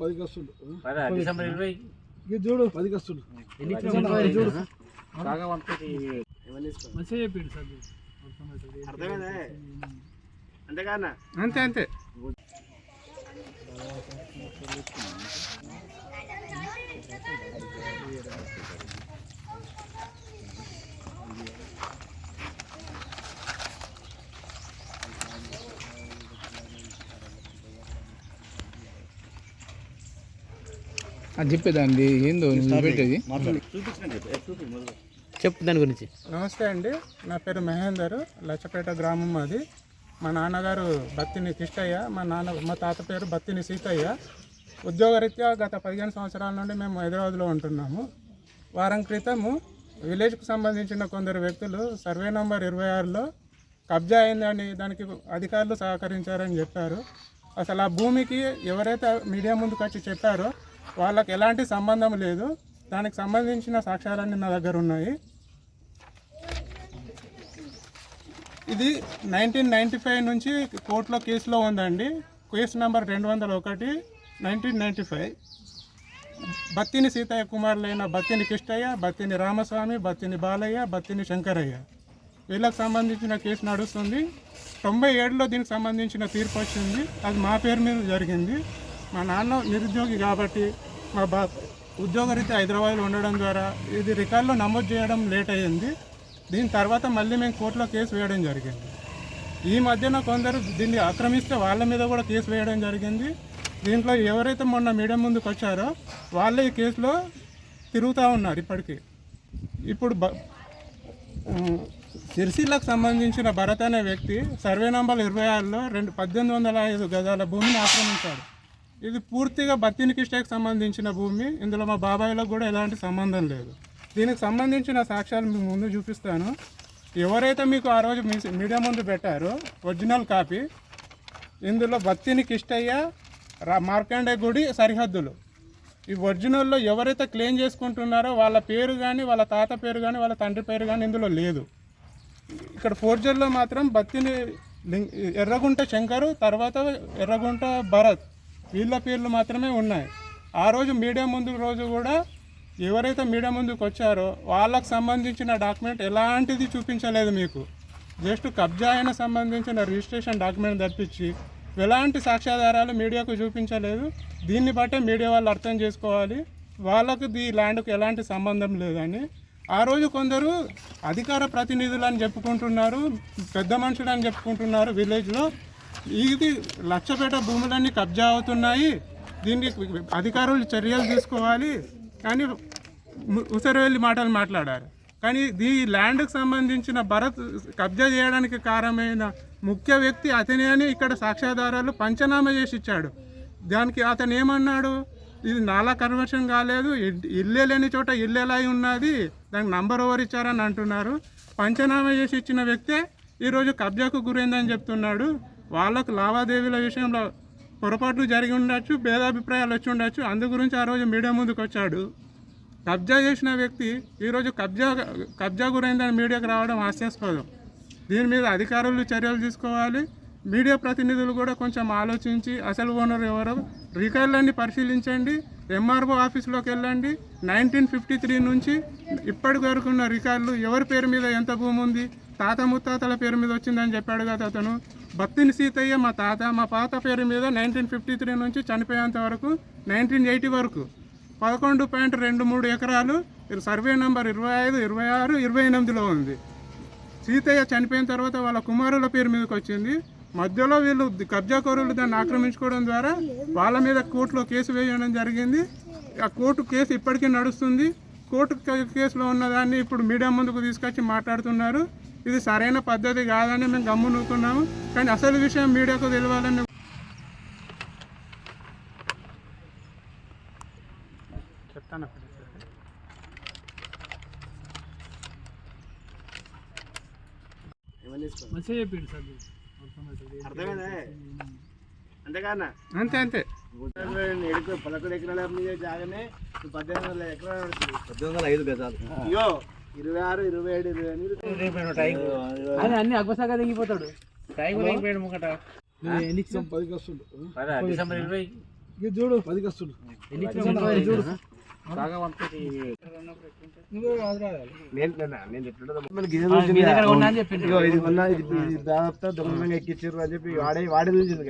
పదికి వస్తుండు. డిసెంబర్ ఇరవై. ఇది చూడు పదికి వస్తుండు. చూడు అంతేగానా? అంతే అంతే. అది చెప్పేదండి ఏందో నువ్వు పెట్టేది? చెప్పు దాని గురించి. నమస్తే అండి నా పేరు మహేందర్ లచ్చపేట గ్రామం మాది. మా నాన్నగారు బత్తిని కిష్టయ్య మా నాన్న మా తాత పేరు బత్తిని సీతయ్య. ఉద్యోగరీత్యా గత పదిహేను సంవత్సరాల నుండి మేము హైదరాబాద్లో ఉంటున్నాము. వారం క్రితము విలేజ్కు సంబంధించిన కొందరు వ్యక్తులు సర్వే నంబర్ ఇరవై ఆరులో కబ్జా అయిందని దానికి అధికారులు సహకరించారని చెప్పారు. అసలు ఆ భూమికి ఎవరైతే మీడియా ముందుకు వచ్చి చెప్పారో వాళ్ళకి ఎలాంటి సంబంధం లేదు. దానికి సంబంధించిన సాక్ష్యాలన్నీ నా దగ్గర ఉన్నాయి. ఇది నైన్టీన్ నైంటీ ఫైవ్ నుంచి కోర్టులో కేసులో ఉందండి. కేసు నెంబర్ రెండు వందల ఒకటి nineteen ninety five. Battini Seetaiah కుమారులైన Battini Kishtaiah Battini Ramaswamy Battini Balayya Battini Shankaraiah. వీళ్ళకి సంబంధించిన కేసు నడుస్తుంది. తొంభై ఏడులో దీనికి సంబంధించిన తీర్పు వచ్చింది. అది మా పేరు మీద జరిగింది. మా నాన్న నిరుద్యోగి కాబట్టి మా బా ఉద్యోగరీత్యా హైదరాబాద్లో ఉండడం ద్వారా ఇది రికార్డులో నమోదు చేయడం లేట్ అయ్యింది. దీని తర్వాత మళ్ళీ మేము కోర్టులో కేసు వేయడం జరిగింది. ఈ మధ్యన కొందరు దీన్ని ఆక్రమిస్తే వాళ్ళ మీద కూడా కేసు వేయడం జరిగింది. దీంట్లో ఎవరైతే మొన్న మీడియం ముందుకు వచ్చారో వాళ్ళే ఈ కేసులో తిరుగుతూ ఉన్నారు ఇప్పటికీ. ఇప్పుడు బ సిరిసిల్లకు సంబంధించిన భరత్ అనే వ్యక్తి సర్వే నంబర్ ఇరవై ఆరులో రెండు పద్దెనిమిది వందల ఐదు గజాల భూమిని ఆక్రమించాడు. ఇది పూర్తిగా బత్తిని కిష్టకి సంబంధించిన భూమి. ఇందులో మా బాబాయ్లకు కూడా ఎలాంటి సంబంధం లేదు. దీనికి సంబంధించిన సాక్ష్యాలు మీకు ముందు చూపిస్తాను. ఎవరైతే మీకు ఆ రోజు మీడియా ముందు పెట్టారో ఒరిజినల్ కాపీ ఇందులో బత్తిని కిష్టయ్య మార్కండే గుడి సరిహద్దులు. ఈ ఒరిజినల్లో ఎవరైతే క్లెయిమ్ చేసుకుంటున్నారో వాళ్ళ పేరు కానీ వాళ్ళ తాత పేరు కానీ వాళ్ళ తండ్రి పేరు కానీ ఇందులో లేదు. ఇక్కడ ఫోర్జర్లో మాత్రం బత్తిని ఎర్రగుంట శంకరు తర్వాత ఎర్రగుంట భరత్. వీళ్ళ పేర్లు మాత్రమే ఉన్నాయి. ఆ రోజు మీడియా ముందు రోజు కూడా ఎవరైతే మీడియా ముందుకు వచ్చారో వాళ్ళకు సంబంధించిన డాక్యుమెంట్ ఎలాంటిది చూపించలేదు మీకు. జస్ట్ కబ్జా అయిన సంబంధించిన రిజిస్ట్రేషన్ డాక్యుమెంట్ తప్పించి ఎలాంటి సాక్ష్యాధారాలు మీడియాకు చూపించలేదు. దీన్ని బట్టే మీడియా వాళ్ళు అర్థం చేసుకోవాలి. వాళ్ళకు ఈ ల్యాండ్కు ఎలాంటి సంబంధం లేదని. ఆ రోజు కొందరు అధికార ప్రతినిధులు అని చెప్పుకుంటున్నారు పెద్ద మనుషులు అని చెప్పుకుంటున్నారు విలేజ్లో. ఇది లక్షపేట భూములన్నీ కబ్జా అవుతున్నాయి. దీనికి అధికారులు చర్యలు తీసుకోవాలి కానీ ఉసరవెల్లి మాటలు మాట్లాడారు. కానీ ఈ ల్యాండ్కి సంబంధించిన భరత్ కబ్జా చేయడానికి కారణమైన ముఖ్య వ్యక్తి అతనే అని ఇక్కడ సాక్ష్యాధారాలు పంచనామా చేసి ఇచ్చాడు. దానికి అతను ఏమన్నాడు? ఇది నాలా కన్వర్షన్ కాలేదు. ఇల్లే లేని చోట ఇల్లేలా అయి ఉన్నది? దానికి నంబర్ ఓవర్ ఇచ్చారని అంటున్నారు. పంచనామా చేసి ఇచ్చిన వ్యక్తే ఈరోజు కబ్జాకు గురైందని చెప్తున్నాడు. వాళ్ళకు లావాదేవీల విషయంలో పొరపాట్లు జరిగి ఉండొచ్చు భేదాభిప్రాయాలు వచ్చి ఉండొచ్చు. అందు గురించి ఆ రోజు మీడియా ముందుకు వచ్చాడు. కబ్జా చేసిన వ్యక్తి ఈరోజు కబ్జా కబ్జా గురైందని మీడియాకు రావడం హాస్యాస్పదం. దీని మీద అధికారులు చర్యలు తీసుకోవాలి. మీడియా ప్రతినిధులు కూడా కొంచెం ఆలోచించి అసలు ఓనర్ ఎవరో? రికార్డులన్నీ పరిశీలించండి. ఎంఆర్ఓ ఆఫీస్లోకి వెళ్ళండి. నైన్టీన్ ఫిఫ్టీ త్రీ నుంచి ఇప్పటి వరకు ఉన్న రికార్డులు ఎవరి పేరు మీద ఎంత భూమి ఉంది? తాత ముత్తాతల పేరు మీద వచ్చిందని చెప్పాడు కదా అతను బత్తిని సీతయ్య మా తాత మా పాత పేరు మీద నైన్టీన్ ఫిఫ్టీ త్రీ నుంచి చనిపోయేంత వరకు నైన్టీన్ ఎయిటీ వరకు పదకొండు పాయింట్ రెండు మూడు ఎకరాలు సర్వే నంబర్ ఇరవై ఐదు ఇరవై ఆరు ఇరవై ఎనిమిదిలో ఉంది. సీతయ్య చనిపోయిన తర్వాత వాళ్ళ కుమారుల పేరు మీదకి వచ్చింది. మధ్యలో వీళ్ళు కబ్జాకోరులు దాన్ని ఆక్రమించుకోవడం ద్వారా వాళ్ళ మీద కోర్టులో కేసు వేయడం జరిగింది. ఆ కోర్టు కేసు ఇప్పటికీ నడుస్తుంది. కోర్టు కేసులో ఉన్నదాన్ని ఇప్పుడు మీడియా ముందుకు తీసుకొచ్చి మాట్లాడుతున్నారు. ఇది సరైన పద్ధతి కాదని మేము గమ్మునుతున్నాము కానీ అసలు విషయం మీడియాకు తెలియాలని చెప్తాను. అంతే అంతే పదకొండు ఎకరాల మీద జాగానే పద్దెనిమిది వందల ఎకరాలు పద్దెనిమిది వందల ఐదు గజాలు అయ్యో ఇరవై ఆరు ఇరవై ఏడు ఇరవై ఎనిమిది ఆయన అన్ని అగ్వసాగా దిగిపోతాడు పదికి వస్తుండు ఇది చూడు. పదికి వస్తుండు చూడు. దాదాపు దొంగలంగా ఎక్కించారు అని చెప్పి వాడే వాడే చూసింది